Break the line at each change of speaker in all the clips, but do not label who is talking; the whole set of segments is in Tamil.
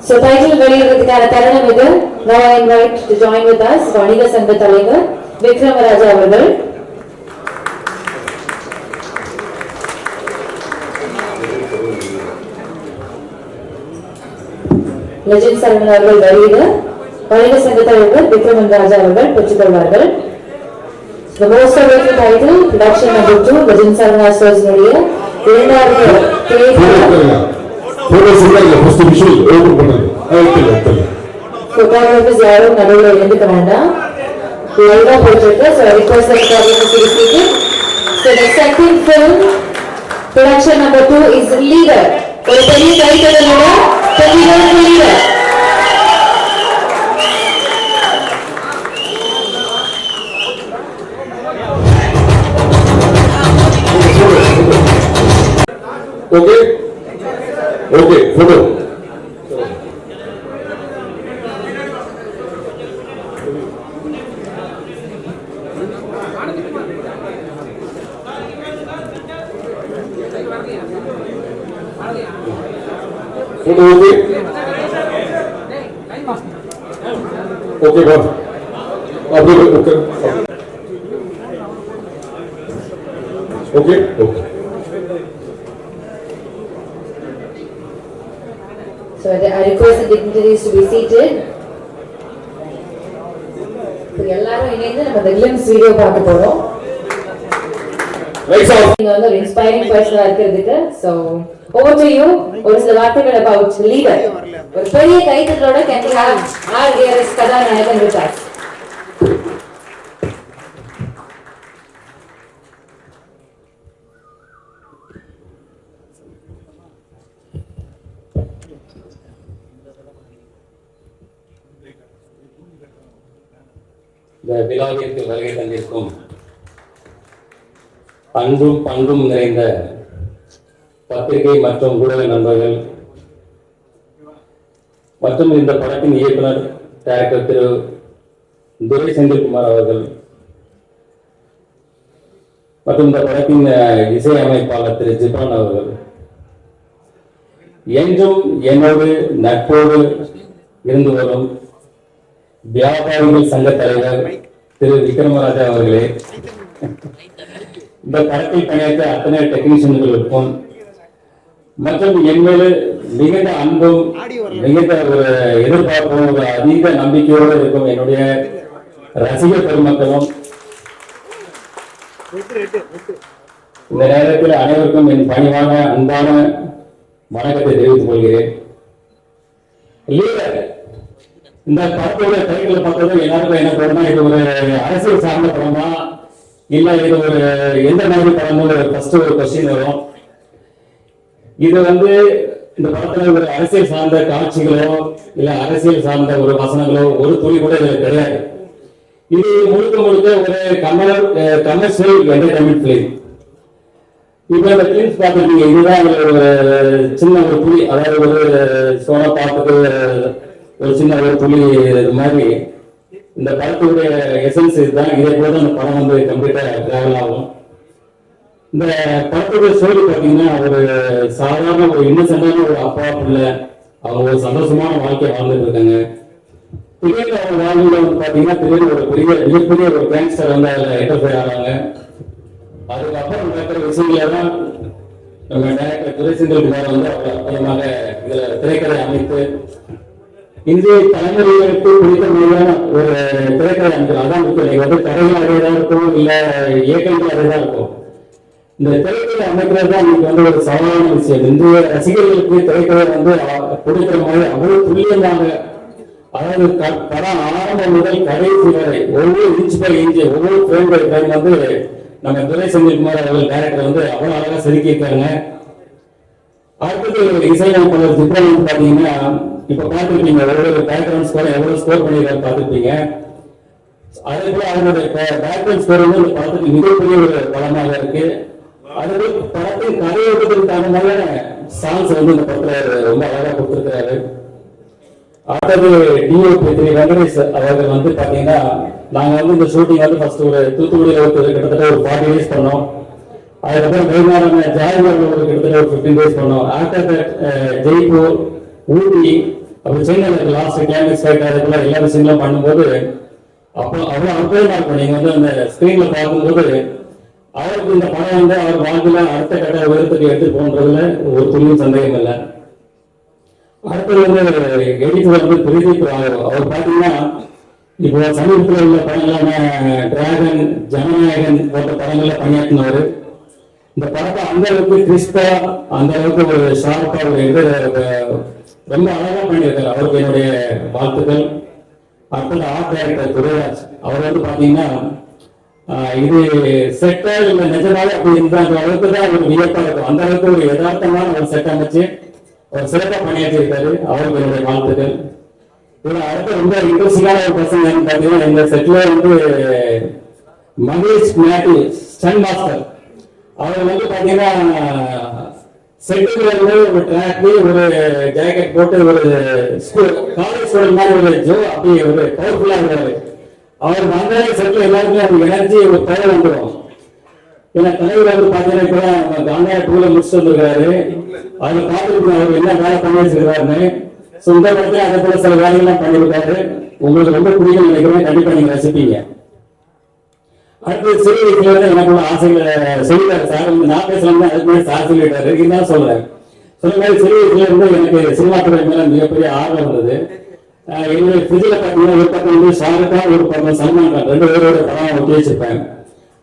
So title வெளியிடுறதுக்கான தருணம் இது Now I invite to join with us வணிக சங்க தலைவர் விக்ரமராஜா அவர்கள் லெஜண்ட் சரவணன் அவர்கள் வெளியிட வணிக சங்க தலைவர் விக்ரமன் ராஜா அவர்கள் பெற்றுக்கொள்வார்கள் The most awaited title, production number two, Legend Sarvana Stores உடைய இரண்டாவது தேதி
போட்டோ சொன்னாங்க ஃபர்ஸ்ட் விஷுவல் ஓபன் பண்ணது எடுத்துல எடுத்துல
photographers யாரும் நடுவுல எழுந்துக்க வேண்டாம் லைவா போயிட்டு இருக்கு so I request the photographers to be seated so the second film production number two is leader ஒரு பெரிய கைத்தடலோட பெரிய leader
okay okay photo photo okay okay Babu okay okay okay
so I I request the dignitaries to be seated. எல்லாரும் இணைந்து நம்ம the glimpse வீடியோ பார்க்க போறோம். நீங்க வந்து ஒரு இன்ஸ்பைரிங் பர்சனா இருக்கிறதுக்கு சோ ஓவர் டு யூ ஒரு சில வார்த்தைகள் அபவுட் லீடர் ஒரு பெரிய கைத்தட்டலோட can we have our dearest கதாநாயகன் வித் us
இந்த விழாவிற்கு வருகை தந்திருக்கும் அன்பும் பண்பும் நிறைந்த பத்திரிகை மற்றும் ஊடக நண்பர்கள் மற்றும் இந்த படத்தின் இயக்குனர் டைரக்டர் திரு துரை செந்தில்குமார் அவர்கள் மற்றும் இந்த படத்தின் இசையமைப்பாளர் திரு ஜிப்ரான் அவர்கள். என்றும் என்னோடு நட்போடு இருந்து வரும் வியாபாரிகள் சங்க தலைவர் திரு விக்ரமராஜா அவர்களே. இந்த படத்தில் பணியாற்ற அத்தனை டெக்னீஷியன்களுக்கும் மற்றும் என்மேல மிகுந்த அன்பும் மிகுந்த ஒரு எதிர்பார்ப்பும் ஒரு அதீத நம்பிக்கையோடு இருக்கும் என்னுடைய ரசிக பெருமக்களும். இந்த நேரத்தில் அனைவருக்கும் என் பணிவான அன்பான வணக்கத்தை தெரிவித்துக் கொள்கிறேன். லீடர் இந்த படத்தோட டைட்டில் பார்த்தது எல்லாருக்கும் என்ன படம்னா இது ஒரு அரசியல் சார்ந்த படமா? இல்ல இது ஒரு எந்த மாதிரி படமும் ஃபர்ஸ்ட் ஒரு கொஸ்டின் வரும். இது வந்து இந்த படத்துல ஒரு அரசியல் சார்ந்த காட்சிகளோ இல்ல அரசியல் சார்ந்த ஒரு வசனங்களோ ஒரு துளி கூட இதுல கிடையாது. இது முழுக்க முழுக்க ஒரு கமர் கமர்ஷியல் என்டர்டைன்மெண்ட் பிலிம் இப்ப இந்த பிலிம்ஸ் பார்த்துருக்கீங்க இதுதான் ஒரு சின்ன ஒரு புலி அதாவது ஒரு சோனா பார்த்துட்டு ஒரு சின்ன ஒரு துளி இது மாதிரி இந்த படத்துடைய எசன்ஸ் இதுதான். இதே போல தான் இந்த படம் வந்து கம்ப்ளீட்டாக டிராவல் ஆகும். இந்த படத்துடைய ஸ்டோரி பார்த்தீங்கன்னா ஒரு சாதாரண ஒரு இன்னசென்டான ஒரு அப்பா பிள்ளை. அவங்க ஒரு சந்தோஷமான வாழ்க்கையை வாழ்ந்துட்டு இருக்காங்க. திடீர்னு அவங்க வாழ்க்கையில வந்து பார்த்தீங்கன்னா திடீர்னு ஒரு பெரிய மிகப்பெரிய ஒரு கேங்ஸ்டர் வந்து அதில் என்டர்ஃபை ஆகிறாங்க அதுக்கப்புறம் நடக்கிற விஷயங்கள தான் நம்ம டைரக்டர் துரைசெந்தில் குமார் வந்து அவர் அப்புறமாக இதில் திரைக்கதை அமைத்து இந்திய தலைமுறைகளுக்கு பிடித்த மொழியான ஒரு திரைக்கலைஞர்கள் அதான் முக்கியம் நீங்க வந்து கதைகள் இருக்கும் இல்ல இயக்கங்கள் இருக்கும். இந்த திரைக்கலை அமைக்கிறது தான் இன்னைக்கு வந்து ஒரு சவாலான விஷயம். இந்திய ரசிகர்களுக்கு திரைக்கலை வந்து அ- கொடுக்கிற மாதிரி அவ்வளவு துல்லியமாக அதாவது படம் ஆரம்பம் முதல் கடைசி வரை ஒவ்வொரு இன்ச் பை இன்ச் ஒவ்வொரு ஃப்ரேம் பை ஃப்ரேம் வந்து நம்ம துரை செந்தில்குமார் அவர்கள் டேரக்டர் வந்து அவ்வளவு அழகா செதுக்கியிருக்காங்க அடுத்தது இசையமைப்பாளர் சித்ரன் வந்து பாத்தீங்கன்னா இப்ப பார்த்துருப்பீங்க ஒவ்வொரு பேக்ரவுண்ட் ஸ்கோர் எவ்வளவு ஸ்கோர் பண்ணியிருக்காரு பார்த்துருக்கீங்க அதே போல அவருடைய பேக்ரவுண்ட் ஸ்கோர் வந்து இந்த படத்துக்கு மிகப்பெரிய ஒரு படமாக இருக்கு. அது படத்தின் கதையோட்டத்துக்கு தகுந்த மாதிரியான சாங்ஸ் வந்து இந்த படத்துல ரொம்ப அழகா கொடுத்திருக்கிறாரு. அடுத்தது டிஓபி திரு வெங்கடேஷ் அவர்கள் வந்து பாத்தீங்கன்னா நாங்கள் வந்து இந்த ஷூட்டிங் வந்து ஃபர்ஸ்ட் ஒரு தூத்துக்குடியில ஒரு கிட்டத்தட்ட ஒரு ஃபார்ட்டி டேஸ் பண்ணோம். அதுக்கப்புறம் வெளிநாடு ஜாய்வர் கிட்டத்தட்ட ஒரு ஃபிஃப்டீன் டேஸ் பண்ணோம். ஆஃப்டர் ஜெய்ப்பூர் ஊட்டி அப்புறம் சென்னையில் லாஸ்ட் கேம்பஸ் ஃபைட் அதுக்குள்ள எல்லா விஷயங்களும் பண்ணும்போது அப்போ அவ்வளோ அற்புதமாக இருக்கும் நீங்கள் வந்து அந்த ஸ்க்ரீனில் பார்க்கும்போது அவருக்கு இந்த படம் வந்து அவர் வாழ்க்கையில் அடுத்த கட்ட உயரத்துக்கு எடுத்து போன்றதுல ஒரு துளியும் சந்தேகம் இல்லை. அடுத்தது வந்து எடிட்டர் வந்து பிரதீப் ராகவ் அவர் பார்த்தீங்கன்னா இப்போ சமீபத்தில் உள்ள படங்களான டிராகன் ஜனநாயகன் போன்ற படங்களில் பணியாற்றினவர். இந்த படத்தை அந்த அளவுக்கு கிறிஸ்பா அந்த அளவுக்கு ஒரு ஷார்ப்பா ஒரு இது ரொம்ப அழகா பண்ணியிருக்காரு. அவருக்கு என்னுடைய வாழ்த்துக்கள். அடுத்தது ஆர்ட் டைரக்டர் துரைராஜ் அவர் வந்து பாத்தீங்கன்னா இது செட்டா இல்ல நிஜமாவே அப்படி இந்த அளவுக்கு தான் ஒரு வியப்பா இருக்கும். அந்த அளவுக்கு ஒரு யதார்த்தமான ஒரு செட் அமைச்சு ஒரு சிறப்பா பணியாற்றியிருக்காரு அவருக்கு என்னுடைய வாழ்த்துக்கள். இதுல அடுத்த ரொம்ப இன்ட்ரெஸ்டிங்கான ஒரு பர்சன் பாத்தீங்கன்னா இந்த செட்ல வந்து மகேஷ் மேட்டி ஸ்டன் மாஸ்டர் அவர் வந்து பாத்தீங்கன்னா செட்டுல இருந்து ஒரு ட்ராக்லி ஒரு ஜாக்கெட் போட்டு ஒரு ஸ்கூல் காலேஜ் ஸ்டூடெண்ட் மாதிரி ஒரு ஜோ அப்படி ஒரு பவர்ஃபுல்லாக இருக்காரு அவர் வந்தாலே செட்டில் எல்லாருக்குமே ஒரு எனர்ஜி ஒரு பவர் வந்துடும் ஏன்னா தலைவர் வந்து பார்த்தீங்கன்னா இப்போ நம்ம காந்தியா டூல முடிச்சுட்டு வந்திருக்காரு. அதுல பார்த்துட்டு அவர் என்ன வேலை பண்ணி வச்சிருக்காருன்னு ஸோ இந்த அதை அதே போல சில வேலைகள்லாம் பண்ணியிருக்காரு. உங்களுக்கு ரொம்ப பிடிக்கும் நினைக்கிறேன். கண்டிப்பா நீங்க ரசிப்பீங்க. அடுத்து சிறு வயசுல இருந்து எனக்கு ஆசைகளை சொல்லிட்டாரு சார். நான் பேசலாம் அதுக்கு முன்னாடி சார் சொல்லிட்டாரு. இருந்தாலும் சொல்றேன். சொன்ன மாதிரி சிறு வயசுல இருந்து எனக்கு சினிமா துறை மேல மிகப்பெரிய ஆர்வம் இருந்தது. என்னுடைய ஃப்ரிட்ஜில் பார்த்தீங்கன்னா ஒரு பக்கம் வந்து ஷாருக்கா ஒரு பக்கம் சல்மான் கான். ரெண்டு பேரோட படம் ஒட்டி வச்சிருப்பேன்.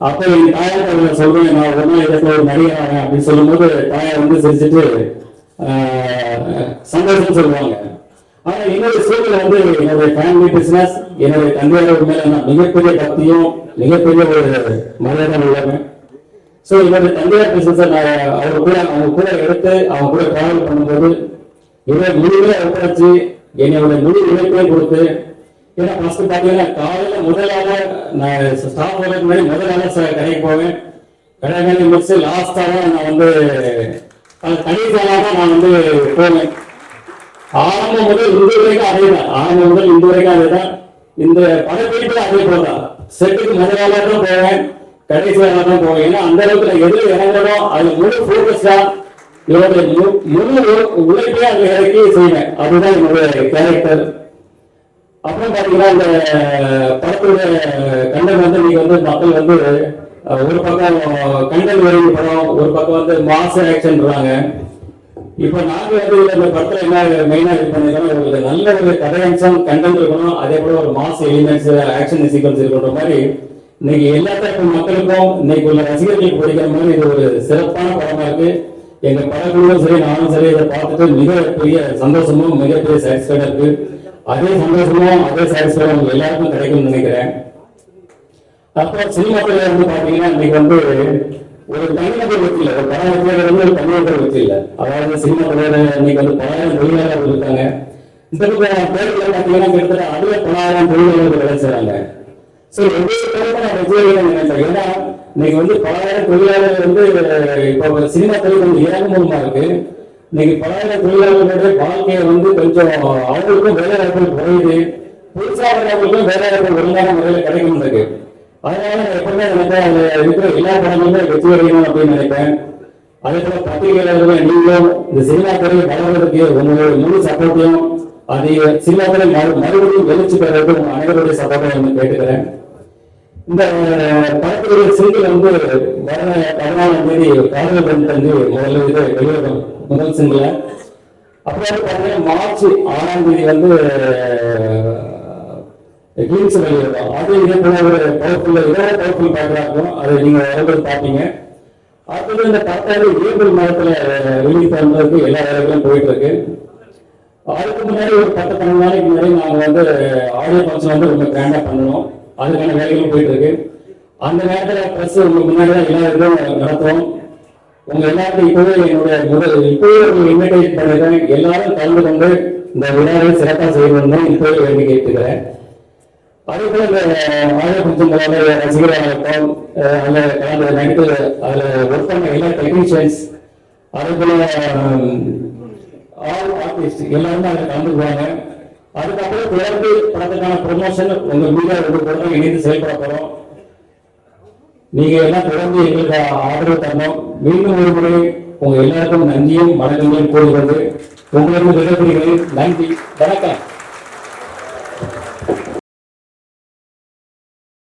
அப்போ என் தாயார் அவர்கள் சொல்றேன் நான் ஒரு நாள் இடத்துல ஒரு நடிகர் அப்படின்னு சொல்லும்போது தாயார் வந்து சிரிச்சிட்டு சந்தோஷம் சொல்லுவாங்க. ஆனா என்னுடைய சூழல் வந்து என்னுடைய ஃபேமிலி பிசினஸ் என்னுடைய தந்தையாரோட மேல நான் மிகப்பெரிய பக்தியும் மிகப்பெரிய ஒரு மரியாதை உள்ளவன். ஸோ என்னுடைய தந்தையார் பிசினஸ் நான் அவங்க கூட அவங்க கூட எடுத்து அவங்க கூட டிராவல் பண்ணும்போது என்னோட முழுமையாக ஒப்படைச்சு என்னோட முழு உழைப்பையும் கொடுத்து ஏன்னா ஃபர்ஸ்ட் பார்த்தீங்கன்னா காலையில முதலாக நான் ஸ்டாஃப் வரதுக்கு முன்னாடி முதலாக கடைக்கு போவேன். கடை முடிச்சு லாஸ்டாக நான் வந்து அது கடைசியாக நான் வந்து போவேன். ஆரம்பம் முதல் இந்த வரைக்கும் அதே தான். ஆரம்பம் முதல் இன்று வரைக்கும் அதே தான். இந்த படப்பிடிப்பு அதே போல தான். செட்டுக்கு முதலாக தான் போவேன் கடைசியாக தான் போவேன். ஏன்னா அந்த அளவுக்கு நான் எதுல இறங்கணும் அது முழு ஃபோக்கஸ்டா என்னுடைய மு- முழு உழைப்பே அந்த இறக்கி செய்வேன். அதுதான் என்னுடைய கேரக்டர் அப்புறம் பாத்தீங்கன்னா இந்த படத்துடைய கண்டன் வந்து நீங்க வந்து மக்கள் வந்து ஒரு பக்கம் கண்டன் வரைவு படம் ஒரு பக்கம் வந்து மாஸ் ஆக்ஷன்றாங்க இப்போ நாங்க வந்து இந்த படத்துல என்ன மெயினா இது பண்ணிருக்கோம் உங்களுக்கு நல்ல ஒரு கதை கண்டென்ட் இருக்கணும் அதே போல ஒரு மாஸ் எலிமெண்ட்ஸ் ஆக்ஷன் சீக்வன்ஸ் இருக்கன்ற மாதிரி இன்னைக்கு எல்லா தரப்பு மக்களுக்கும் இன்னைக்கு உள்ள ரசிகர்களுக்கு பிடிக்கிற மாதிரி இது ஒரு சிறப்பான படமா இருக்கு. எங்க படக்குழுவும் சரி நானும் சரி இதை பார்த்துட்டு மிகப்பெரிய சந்தோஷமும் மிகப்பெரிய சாட்டிஸ்ஃபைடா இருக்கு. அதே சந்தோஷமும் அதே சாட்டிஸ்ஃபைடும் உங்களுக்கு எல்லாருக்கும் கிடைக்கும்னு நினைக்கிறேன். அப்புறம் சினிமா துறையில வந்து பாத்தீங்கன்னா இன்னைக்கு வந்து ஒரு தனிநபர் வெற்றி இல்லை. ஒரு படம் வைக்கிறது வந்து ஒரு தனிநபர் வெற்றி இல்லை. அதாவது சினிமா துறையில இன்னைக்கு வந்து பலாயிரம் தொழிலாளர்கள் இருக்காங்க இந்த பக்கம் பேருக்குள்ள பாத்தீங்கன்னா கிட்டத்தட்ட அதுல பலாயிரம் தொழிலாளர்கள் வேலை செய்றாங்க. சோ ஒவ்வொரு பேருக்கும் நான் விஜய் நினைச்சேன் ஏன்னா இன்னைக்கு வந்து பலாயிரம் தொழிலாளர்கள் வந்து இப்போ சினிமா துறை கொஞ்சம் இறங்குமுகமா இருக்கு. இன்னைக்கு பலாயிரம் தொழிலாளர்களுடைய வாழ்க்கையை வந்து கொஞ்சம் அவங்களுக்கும் வேலை வாய்ப்புகள் குறையுது. புதுசாக வேலை வாய்ப்பு ஒழுங்கான முறையில் கிடைக்கும் இருக்கு. அதனால நான் எப்பவுமே நினைப்பேன் அதுல இருக்கிற எல்லா படங்களுமே வெற்றி அடையணும் அப்படின்னு நினைப்பேன். அதே போல பத்திரிகையாளர்கள் நீங்களும் இந்த சினிமா துறையை வளர்வதற்கு உங்களுடைய முழு சப்போர்ட்டையும் அது சினிமா துறை மறுபடியும் வெளிச்சு பெறதுக்கு உங்க அனைவருடைய சப்போர்ட்டை நான் கேட்டுக்கிறேன். இந்த படத்துடைய சிங்கிள் வந்து வர பதினாலாம் தேதி காதல் வந்து முதல்ல இது வெளியிடும் முதல் சிங்கிள்? அப்புறம் வந்து பார்த்தீங்கன்னா மார்ச் ஆறாம் தேதி வந்து கிளீன்ஸ் வெளியிடும் அது இதே ஒரு பவர்ஃபுல் இதோட பவர்ஃபுல் பேக்கரா இருக்கும் அதை நீங்க வரது பார்ப்பீங்க. அடுத்தது இந்த பத்தாவது ஏப்ரல் மாதத்துல ரிலீஸ் பண்ணுறதுக்கு எல்லா வேலைகளும் போயிட்டு இருக்கு. அதுக்கு முன்னாடி ஒரு பத்து பன்னெண்டு நாளைக்கு முன்னாடி நாங்கள் வந்து ஆடியோ ஃபங்க்ஷன் வந்து ரொம்ப கிராண்டா பண்ணணும் அதுக்கான வேலைகளும் போயிட்டு இருக்கு. அந்த நேரத்தில் ப்ரெஸ் உங்களுக்கு முன்னாடி தான் எல்லா இதுவும் நடத்துவோம். உங்க எல்லாருக்கும் இப்பவே என்னுடைய முதல் இப்பவே உங்களுக்கு இன்விடேஷன் பண்ணிருக்கேன் எல்லாரும் கலந்து கொண்டு இந்த விழாவை சிறப்பாக செய்யணும்னு இப்பவே வேண்டி கேட்டுக்கிறேன். அதே போல இந்த ஆடியோ ஃபங்க்ஷன் ரசிகராக இருக்கட்டும் அஹ் அதுல கலந்து நடித்து அதுல ஒர்க் பண்ண எல்லா டெக்னீஷியன்ஸ் அதே போல ஆல் ஆர்டிஸ்ட் எல்லாருமே அதில் கலந்துக்குவாங்க. அதுக்கப்புறம் தொடர்ந்து படத்துக்கான ப்ரொமோஷன் உங்க மீடியா ரெண்டு பேரும் இணைந்து செயல்பட போறோம். நீங்க எல்லாம் தொடர்ந்து எங்களுக்கு ஆதரவு தரணும். மீண்டும் ஒரு முறை உங்க எல்லாருக்கும் நன்றியும் வணக்கங்களையும் கூறுகிறது. உங்களுக்கு விடைபெறுகிறேன் நன்றி. வணக்கம்.